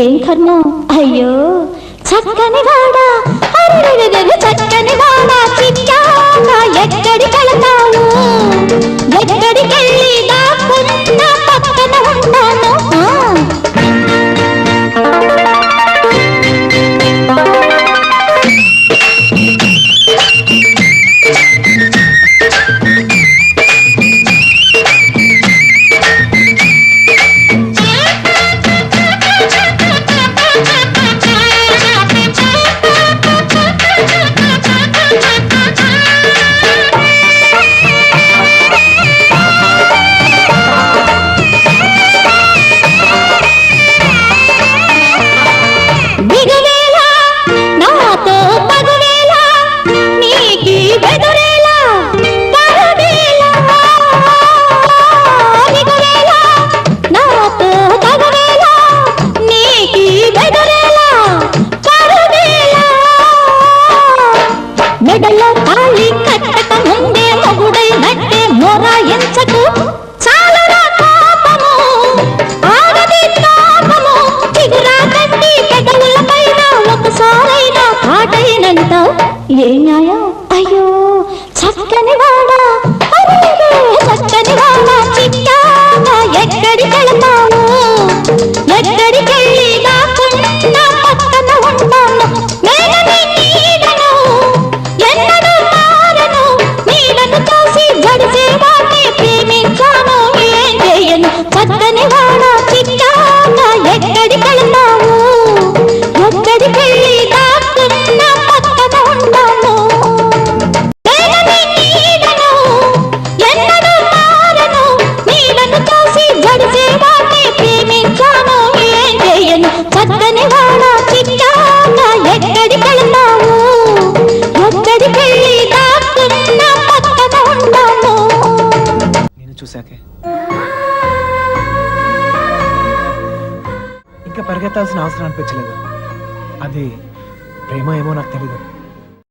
ఏం కర్మ? అయ్యో చక్కని వాడా. చక్కని వాడా. ఆటైనంటావు ఏ న్యాయం? అయ్యో చక్కని వాడా? చక్కని వాడా? చిక్కాగా ఎక్కడి వెళతాము ఎక్కడికి వెళ్ళి కాకుండా పక్కన ఉంటాము నేలని నీడను పరిగెత్తాల్సిన అవసరం అనిపించలేదు. అది ప్రేమ ఏమో నాకు తెలియదు